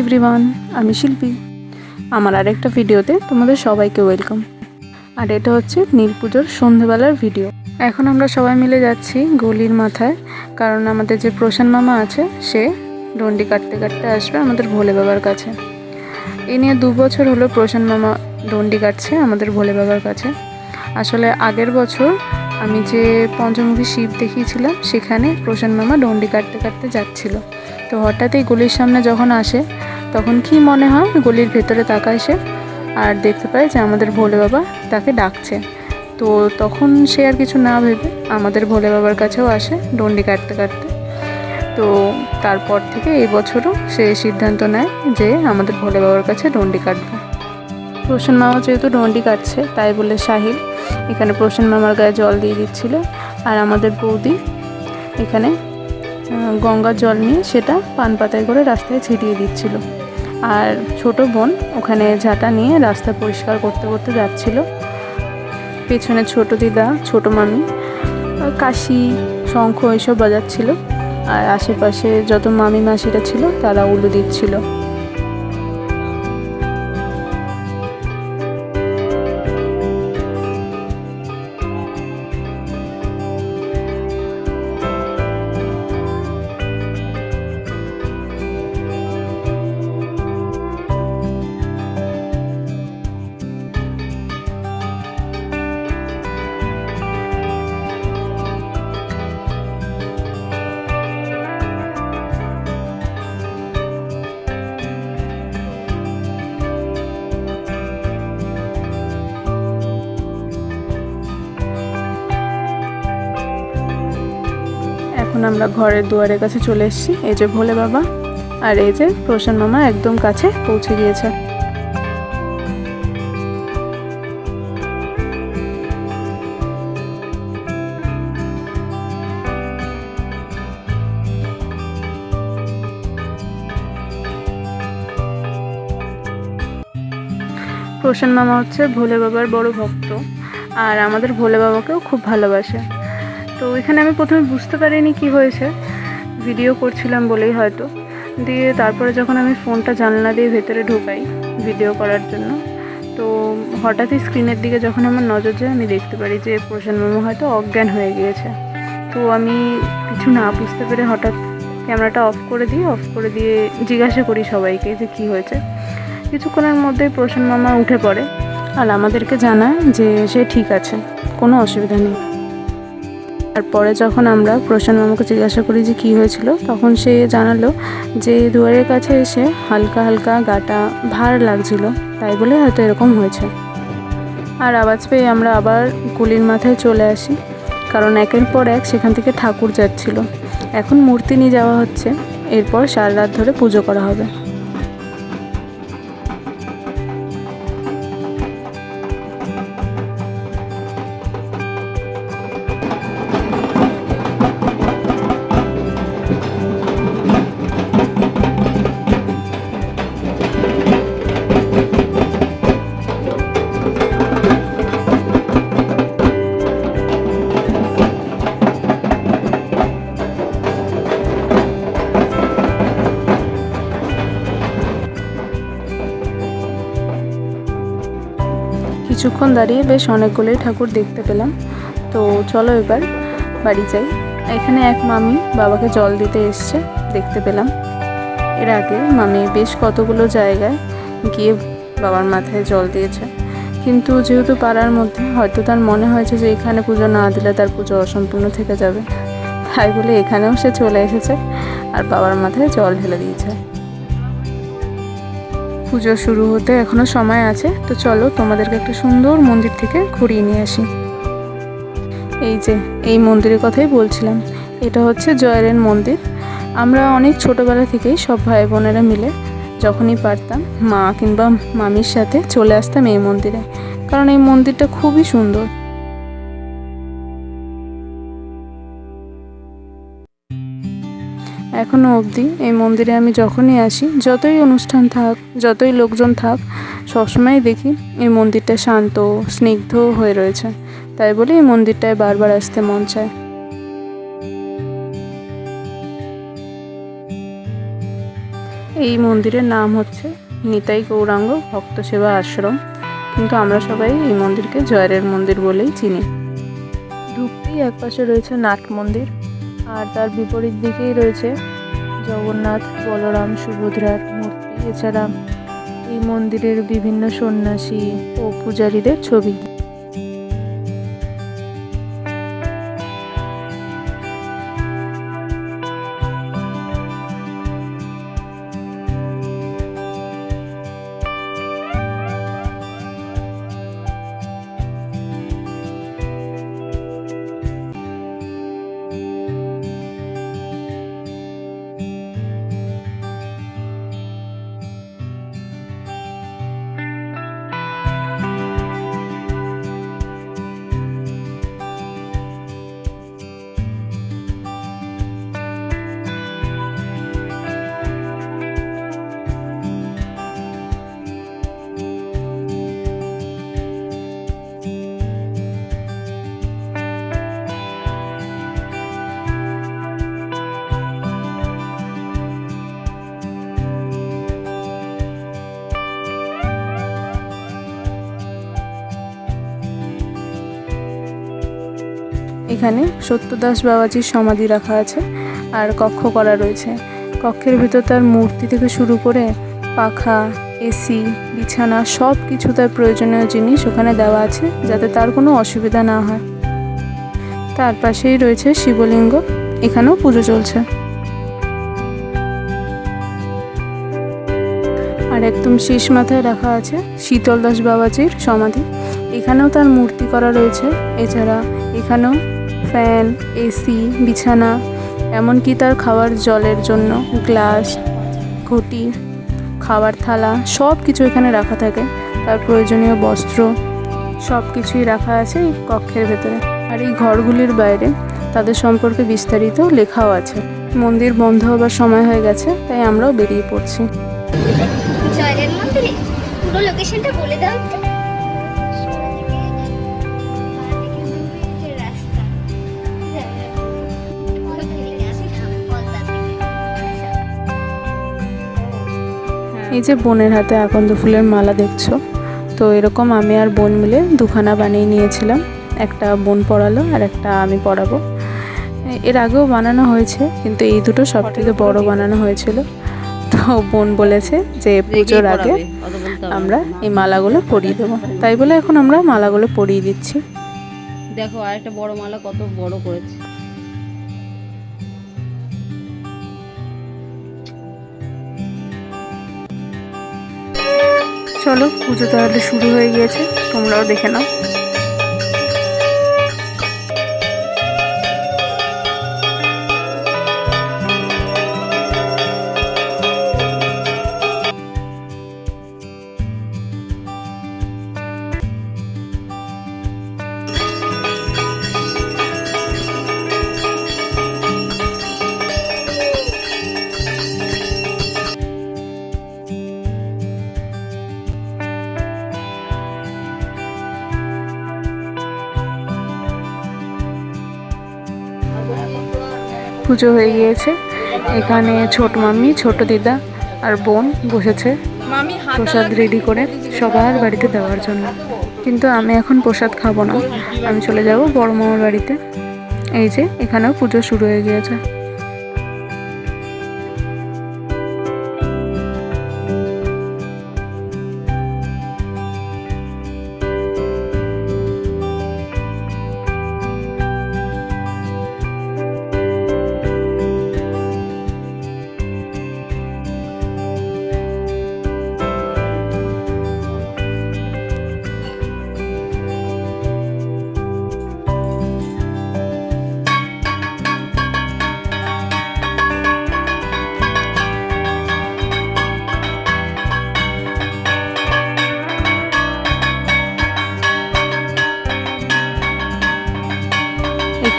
Everyone আমি শিল্পী। আমার আরেকটা ভিডিওতে তোমাদের সবাইকে ওয়েলকাম আর এটা হচ্ছে নীল পুজোর সন্ধেবেলার ভিডিও এখন আমরা সবাই মিলে যাচ্ছি গলির মাথায়, কারণ আমাদের যে প্রশান মামা আছে, সে ডন্ডি কাটতে কাটতে আসবে আমাদের ভোলে বাবার কাছে। এ নিয়ে দু বছর হলো প্রশান মামা ডন্ডি কাটছে আমাদের ভোলে বাবার কাছে। আসলে আগের বছর আমি যে পঞ্চমুখী শিব দেখিয়েছিলাম, সেখানে প্রশান মামা ডন্ডি কাটতে কাটতে যাচ্ছিল। তো হঠাৎ এই গলির সামনে যখন আসে তখন কি মনে হয় গলির ভেতরে তাকায় সে আর দেখতে পায় যে আমাদের ভোলে বাবা তাকে ডাকছে। তো তখন সে আর কিছু না ভেবে আমাদের ভোলে বাবার কাছেও আসে ডন্ডি কাটতে কাটতে। তো তারপর থেকে এই বছরও সে সিদ্ধান্ত নেয় যে আমাদের ভোলে বাবার কাছে ডন্ডি কাটবে। প্রসন্ন মামা যেহেতু ডন্ডি কাটছে, তাই বলে সাহিল এখানে প্রসন্ন মামার গায়ে জল দিয়ে দিচ্ছিল। আর আমাদের বৌদি এখানে গঙ্গার জল নিয়ে সেটা পান পাতায় করে রাস্তায় ছিটিয়ে দিচ্ছিল। আর ছোট বোন ওখানে ঝাঁটা নিয়ে রাস্তা পরিষ্কার করতে করতে যাচ্ছিল। পেছনে ছোট দিদা, ছোট মামি কাশি, শঙ্খ এইসব বাজাচ্ছিল। আর আশেপাশে যত মামি মাসিরা ছিল, তারা উলু দিচ্ছিল। এখন আমরা ঘরের দুয়ারের কাছে চলে এসেছি। এই যে ভোলে বাবা আর এই যে প্রসন্ন মামা একদম কাছে পৌঁছে গিয়েছে। প্রসন্ন মামা হচ্ছে ভোলে বাবার বড় ভক্ত আর আমাদের ভোলে বাবাকেও খুব ভালোবাসে। তো এখানে আমি প্রথমে বুঝতে পারিনি কি হয়েছে। ভিডিও করছিলাম বলেই হয়তো। দিয়ে তারপরে যখন আমি ফোনটা জানলা দিয়ে ভেতরে ঢোকাই ভিডিও করার জন্য, তো হঠাৎই স্ক্রিনের দিকে যখন আমার নজর যায়, আমি দেখতে পারি যে প্রশান মামা হয়তো অজ্ঞান হয়ে গিয়েছে। তো আমি কিছু না বুঝতে পেরে হঠাৎ ক্যামেরাটা অফ করে দিই, অফ করে দিয়ে জিজ্ঞাসা করি সবাইকে যে কি হয়েছে। কিছুক্ষণের মধ্যে প্রশান মামা উঠে পড়ে আর আমাদেরকে জানায় যে সে ঠিক আছে, কোনো অসুবিধা নেই। তারপরে যখন আমরা প্রশান্ত মামাকে জিজ্ঞাসা করি যে কী হয়েছিল, তখন সে জানালো যে দুয়ারের কাছে এসে হালকা হালকা গাটা ভার লাগছিল, তাই বলে হয়তো এরকম হয়েছে। আর আওয়াজ পেয়ে আমরা আবার গুলির মাথায় চলে আসি, কারণ একের পর এক সেখান থেকে ঠাকুর যাচ্ছিল। এখন মূর্তি নিয়ে যাওয়া হচ্ছে, এরপর সারা রাত ধরে পুজো করা হবে। কিছুক্ষণ দাঁড়িয়ে বেশ অনেকগুলোই ঠাকুর দেখতে পেলাম। তো চলো এবার বাড়ি যাই। এখানে এক মামি বাবাকে জল দিতে এসছে, দেখতে পেলাম। এর আগে মামি বেশ কতগুলো জায়গায় গিয়ে বাবার মাথায় জল দিয়েছে। কিন্তু যেহেতু পাড়ার মধ্যে, হয়তো তার মনে হয়েছে যে এখানে পুজো না দিলে তার পুজো অসম্পূর্ণ থেকে যাবে। তাই বলে এখানেও সে চলে এসেছে আর বাবার মাথায় জল ঢেলে দিয়েছে। পুজো শুরু হতে এখনও সময় আছে, তো চলো তোমাদেরকে একটা সুন্দর মন্দির থেকে ঘুরিয়ে নিয়ে আসি। এই যে, এই মন্দিরের কথাই বলছিলাম, এটা হচ্ছে জয়রেন মন্দির। আমরা অনেক ছোটোবেলা থেকেই সব ভাই বোনেরা মিলে যখনই পারতাম, মা কিংবা মামির সাথে চলে আসতাম এই মন্দিরে। কারণ এই মন্দিরটা খুবই সুন্দর। এখনও অবধি এই মন্দিরে আমি যখনই আসি, যতই অনুষ্ঠান থাক, যতই লোকজন থাক সবসময় দেখি এই মন্দিরটা শান্ত, স্নিগ্ধ হয়ে রয়েছে। তাই বলে এই মন্দিরটায় বারবার আসতে মন চায়। এই মন্দিরের নাম হচ্ছে নিতাই গৌরাঙ্গ ভক্ত সেবা আশ্রম। কিন্তু আমরা সবাই এই মন্দিরকে জয়রের মন্দির বলেই চিনি। ঢুকতেই একপাশে রয়েছে নাট মন্দির। আর তার বিপরীত দিকেই রয়েছে জগন্নাথ, বলরাম, সুভদ্রার মূর্তি। এছাড়া এই মন্দিরের বিভিন্ন সন্ন্যাসী ও পূজারীদের ছবি। এখানে সত্যদাস বাবাজির সমাধি রাখা আছে আর কক্ষ করা রয়েছে। কক্ষের ভিতর তার মূর্তি থেকে শুরু করে পাখা এসি বিছানা সব কিছু তার প্রয়োজনীয় জিনিস ওখানে দেওয়া আছে যাতে তার কোনো অসুবিধা না হয়। তার পাশেই রয়েছে শিবলিঙ্গ, এখানেও পুজো চলছে। আর একদম শীষ মাথায় রাখা আছে শীতল দাস বাবাজির সমাধি। এখানেও তার মূর্তি করা রয়েছে। এছাড়া এখানেও ফ্যান, এসি, বিছানা, এমনকি তার খাওয়ার জলের জন্য গ্লাস, ঘটি, খাবার থালা সব কিছু এখানে রাখা থাকে। তার প্রয়োজনীয় বস্ত্র সব কিছুই রাখা আছে এই কক্ষের ভেতরে। আর এই ঘরগুলির বাইরে তাদের সম্পর্কে বিস্তারিত লেখাও আছে। মন্দির বন্ধ হবার সময় হয়ে গেছে, তাই আমরাও বেরিয়ে পড়ছি। মন্দিরে পুরো লোকেশনটা বলে এই যে বোনের হাতে আকন্দ ফুলের মালা দেখছ তো এরকম আমি আর বোন মিলে দুখানা বানিয়ে নিয়েছিলাম। একটা বোন পড়ালো আর একটা আমি পড়াবো। এর আগেও বানানো হয়েছে কিন্তু এই দুটো সব থেকে বড় বানানো হয়েছিল। তো বোন বলেছে যে পুজোর আগে আমরা এই মালাগুলো পরিয়ে দেবো। তাই বলে এখন আমরা মালাগুলো পরিয়ে দিচ্ছি। দেখো আরেকটা বড় মালা কত বড় করেছে। চলো পুজো তাহলে শুরু হয়ে গিয়েছে তোমরাও দেখে নাও। পুজো হয়ে গিয়েছে। এখানে ছোট মাম্মি ছোট দিদা আর বোন বসেছে। প্রসাদ রেডি করে সবার বাড়িতে দেওয়ার জন্য। কিন্তু আমি এখন প্রসাদ খাব না। আমি চলে যাব বড় মামার বাড়িতে। এই যে এখানেও পুজো শুরু হয়ে গিয়েছে।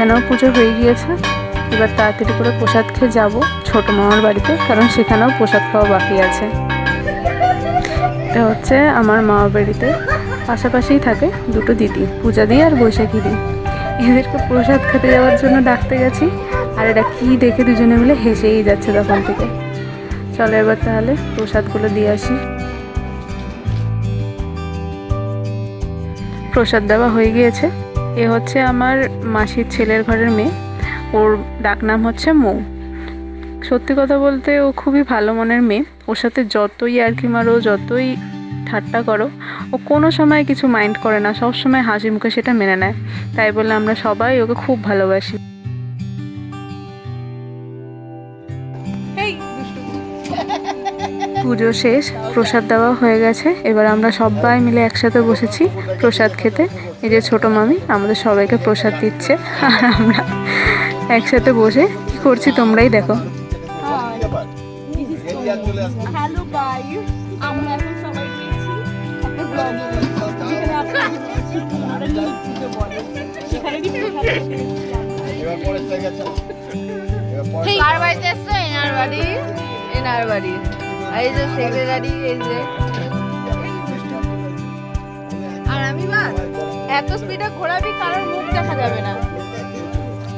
এখানেও পুজো হয়ে গিয়েছে। এবার তাড়াতাড়ি করে প্রসাদ খেয়ে যাব ছোট মামার বাড়িতে, কারণ সেখানেও প্রসাদ খাওয়া বাকি আছে। এটা হচ্ছে আমার মামার বাড়িতে। পাশাপাশিই থাকে দুটো দিদি, পূজা দি আর বৈশাখী দি। এদেরকে প্রসাদ খেতে যাওয়ার জন্য ডাকতে গেছি, আর এটা কি দেখে দুজনে মিলে হেসেই যাচ্ছে তখন থেকে। চলো এবার তাহলে প্রসাদগুলো দিয়ে আসি। প্রসাদ দেওয়া হয়ে গিয়েছে। এ হচ্ছে আমার মাসির ছেলের ঘরের মেয়ে। ওর ডাকনাম হচ্ছে মৌ। সত্যি কথা বলতে ও খুবই ভালো মনের মেয়ে। ওর সাথে যতই আর কি মারো, যতই ঠাট্টা করো, ও কোনো সময় কিছু মাইন্ড করে না। সব সময় হাসি মুখে সেটা মেনে নেয়। তাই বলে আমরা সবাই ওকে খুব ভালোবাসি। পুজো শেষ প্রসাদ দেওয়া হয়ে গেছে। এবার আমরা সবাই মিলে একসাথে বসেছি প্রসাদ খেতে। এই যে ছোটো মামি আমাদের সবাইকে প্রসাদ দিচ্ছে। আর আমরা একসাথে বসে কি করছি তোমরাই দেখো। হ্যালো আমরা এখন সবাই কার বাড়িতে এসছো? এনার বাড়ি। এনার বাড়ি। এই যে সেক্রেটারি এই যে। আর আমি এত স্পিডে ঘোরাবি, কারোর মুখ দেখা যাবে না।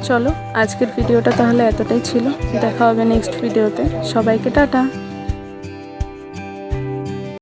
চলো, আজকের ভিডিওটা তাহলে এতটাই ছিল। দেখা হবে নেক্সট ভিডিওতে সবাইকে টাটা।